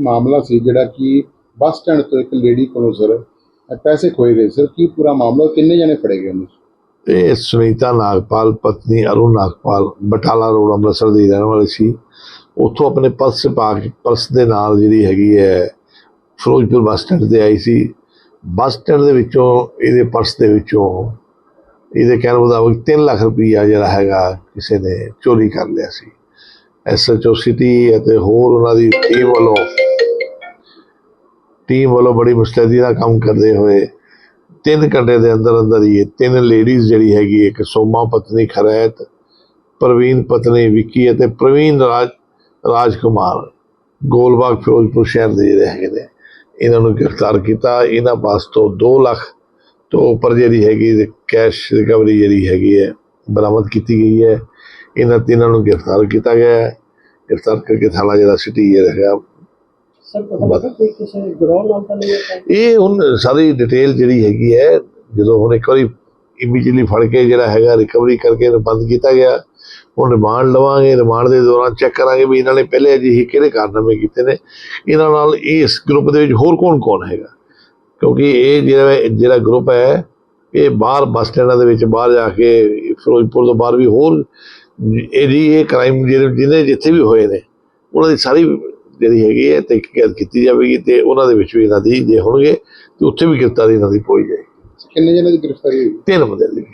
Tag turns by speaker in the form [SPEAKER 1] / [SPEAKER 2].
[SPEAKER 1] ਮਾਮਲਾ ਸੀ ਜਿਹੜਾ ਕਿ ਬੱਸ ਸਟੈਂਡ ਤੋਂ ਇੱਕ ਲੇਡੀ ਕੋਲੋਂ ਸਰ ਪੈਸੇ ਖੋਏ ਗਏ। ਸਰ, ਕੀ ਪੂਰਾ ਮਾਮਲਾ? ਕਿੰਨੇ ਜਣੇ ਫੜੇ ਗਏ ਉਹਨੂੰ?
[SPEAKER 2] ਇਹ ਸੁਨੀਤਾ ਨਾਗਪਾਲ, ਪਤਨੀ ਅਰੁਣ ਨਾਗਪਾਲ, ਬਟਾਲਾ ਰੋਡ, ਅੰਮ੍ਰਿਤਸਰ ਦੀ ਰਹਿਣ ਵਾਲੀ ਸੀ। ਉੱਥੋਂ ਆਪਣੇ ਪਰਸ ਪਾ ਕੇ, ਪਰਸ ਦੇ ਨਾਲ ਜਿਹੜੀ ਹੈਗੀ ਹੈ, ਫਿਰੋਜ਼ਪੁਰ ਬੱਸ ਸਟੈਂਡ ਤੇ ਆਈ ਸੀ। ਬੱਸ ਸਟੈਂਡ ਦੇ ਵਿੱਚੋਂ, ਇਹਦੇ ਪਰਸ ਦੇ ਵਿੱਚੋਂ, ਇਹਦੇ ਕਹਿਣ ਮੁਤਾਬਕ 3 ਲੱਖ ਰੁਪਈਆ ਜਿਹੜਾ ਹੈਗਾ, ਕਿਸੇ ਨੇ ਚੋਰੀ ਕਰ ਲਿਆ ਸੀ। ਐਸਐਚਓ ਸਿਟੀ ਅਤੇ ਹੋਰ ਉਹਨਾਂ ਦੀ ਟੀਮ ਵੱਲੋਂ ਟੀਮ ਵੱਲੋਂ ਬੜੀ ਮੁਸਤੈਦੀ ਨਾਲ ਕੰਮ ਕਰਦੇ ਹੋਏ ਤਿੰਨ ਘੰਟੇ ਦੇ ਅੰਦਰ ਅੰਦਰ ਹੀ ਤਿੰਨ ਲੇਡੀਜ਼ ਜਿਹੜੀ ਹੈਗੀ, ਇੱਕ ਸੋਮਾ ਪਤਨੀ ਖਰੈਤ, ਪ੍ਰਵੀਨ ਪਤਨੀ ਵਿੱਕੀ ਅਤੇ ਪ੍ਰਵੀਨ ਰਾਜ, ਰਾਜਕੁਮਾਰ, ਗੋਲਬਾਗ ਫਿਰੋਜ਼ਪੁਰ ਸ਼ਹਿਰ ਦੇ ਜਿਹੜੇ ਹੈਗੇ ਨੇ, ਇਹਨਾਂ ਨੂੰ ਗ੍ਰਿਫਤਾਰ ਕੀਤਾ। ਇਹਨਾਂ ਪਾਸ ਤੋਂ 2 ਲੱਖ ਤੋਂ ਉੱਪਰ ਜਿਹੜੀ ਹੈਗੀ ਕੈਸ਼ ਰਿਕਵਰੀ ਜਿਹੜੀ ਹੈਗੀ ਹੈ, ਬਰਾਮਦ ਕੀਤੀ ਗਈ ਹੈ। ਇਹਨਾਂ ਤਿੰਨਾਂ ਨੂੰ ਗ੍ਰਿਫਤਾਰ ਕੀਤਾ ਗਿਆ ਹੈ। ਗ੍ਰਿਫਤਾਰ ਕਰਕੇ ਥਾਣਾ ਜਿਹੜਾ ਸਿਟੀ ਜਿਹੜਾ ਹੈਗਾ ਇਹ ਹੁਣ ਸਾਰੀ ਡਿਟੇਲ ਜਿਹੜੀ ਹੈਗੀ ਹੈ, ਜਦੋਂ ਹੁਣ ਇੱਕ ਵਾਰੀ ਇਮੀਡੀਏਟਲੀ ਫੜ ਕੇ ਜਿਹੜਾ ਹੈਗਾ ਰਿਕਵਰੀ ਕਰਕੇ ਬੰਦ ਕੀਤਾ ਗਿਆ, ਹੁਣ ਰਿਮਾਂਡ ਲਵਾਂਗੇ ਰਿਮਾਂਡ ਦੇ ਦੌਰਾਨ ਚੈੱਕ ਕਰਾਂਗੇ ਵੀ ਇਹਨਾਂ ਨੇ ਪਹਿਲੇ ਅਜਿਹੇ ਕਿਹੜੇ ਕਾਰਨਾਮੇ ਕੀਤੇ ਨੇ। ਇਹਨਾਂ ਨਾਲ ਇਸ ਗਰੁੱਪ ਦੇ ਵਿੱਚ ਹੋਰ ਕੌਣ ਕੌਣ ਹੈਗਾ? ਕਿਉਂਕਿ ਇਹ ਜਿਹੜਾ ਜਿਹੜਾ ਗਰੁੱਪ ਹੈ, ਇਹ ਬਾਹਰ ਬੱਸ ਸਟੈਂਡਾਂ ਦੇ ਵਿੱਚ ਬਾਹਰ ਜਾ ਕੇ ਫਿਰੋਜ਼ਪੁਰ ਤੋਂ ਬਾਹਰ ਵੀ ਹੋਰ ਇਹਦੀ ਇਹ ਕ੍ਰਾਈਮ ਜਿਹੜੇ ਜਿਹਨੇ ਜਿੱਥੇ ਵੀ ਹੋਏ ਨੇ, ਉਹਨਾਂ ਦੀ ਸਾਰੀ ਜਿਹੜੀ ਹੈਗੀ ਹੈ ਤਹਿਕੀਕਾਤ ਕੀਤੀ ਜਾਵੇਗੀ ਤੇ ਉਹਨਾਂ ਦੇ ਵਿੱਚ ਵੀ ਇਹਨਾਂ ਦੀ ਜੇ ਹੋਣਗੇ ਤੇ ਉੱਥੇ ਵੀ ਗ੍ਰਿਫਤਾਰੀ ਇਹਨਾਂ ਦੀ ਪੋਈ ਜਾਏਗੀ।
[SPEAKER 1] ਕਿੰਨੇ ਜਣੇ ਦੀ ਗ੍ਰਿਫਤਾਰੀ ਹੋਈ?
[SPEAKER 2] ਤਿੰਨ ਬੰਦੇ ਦੀ।